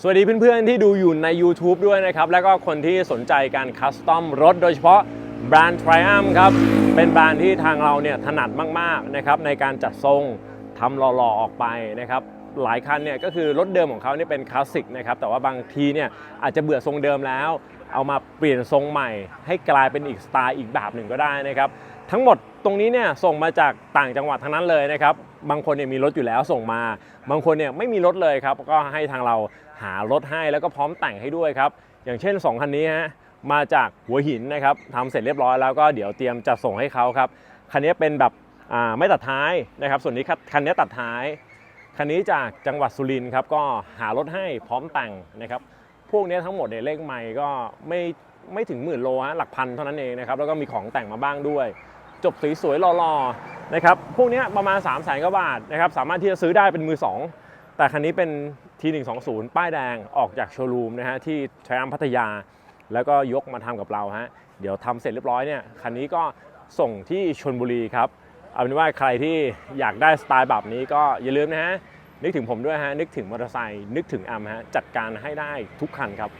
สวัสดีเพื่อนๆที่ดูอยู่ใน YouTube ด้วยนะครับ แล้วก็คนที่สนใจการคัสตอมรถโดยเฉพาะแบรนด์ Triumph ครับ เป็นแบรนด์ที่ทางเราเนี่ยถนัดมากๆนะครับในการจัดทรงทำหล่อๆออกไปนะครับหลายคันเนี่ยก็คือรถเดิมของเขาเนี่ยเป็นคลาสสิกนะครับแต่ว่าบางทีเนี่ยอาจจะเบื่อทรงเดิมแล้ว เอามาเปลี่ยนทรงใหม่ ให้กลายเป็นอีกสไตล์อีกแบบหนึ่งก็ได้นะครับ ทั้งหมดตรงนี้เนี่ยส่งมาจากต่างจังหวัดทั้งนั้นเลยนะครับ บางคนเนี่ยมีรถอยู่แล้วส่งมา บางคนเนี่ยไม่มีรถเลยครับ ก็ให้ทางเราหารถให้แล้วก็พร้อมแต่งให้ด้วยครับ อย่างเช่น2คันนี้ฮะมาจากหัวหินนะครับทำเสร็จเรียบร้อยแล้วก็เดี๋ยวเตรียมจะส่งให้เขาครับคันนี้เป็นแบบไม่ตัดท้ายนะครับ ส่วนนี้คันนี้ตัดท้ายคันนี้จากจังหวัดสุรินทร์ครับก็หารถให้พร้อมแต่งนะครับ พวกนี้ทั้งหมดเนี่ยเลขไม่ก็ไม่ไม่ถึงหมื่นโลฮะหลักพันเท่านั้นเองนะครับแล้วก็มีของแต่งมาบ้างด้วย จบสวยๆหล่อๆนะครับพวกนี้ประมาณ3 0 0แสนกว่าบาทนะครับสามารถที่จะซื้อได้เป็นมือ 2 แต่คันนี้เป็น T120 ป้ายแดงออกจากโชว์รูมนะฮะที่ชยามพัทยา แล้วก็ยกมาทำกับเราฮะเดี๋ยวทำเสร็จเรียบร้อยเนี่ยคันนี้ก็ส่งที่ชนบุรีครับเอาเป็นว่าใครที่อยากได้สไตล์แบบนี้ก็อย่าลืมนะฮะนึกถึงผมด้วยฮะนึกถึงมอเตอร์ไซค์นึกถึงอัมฮะจัดการให้ได้ทุกคันครับ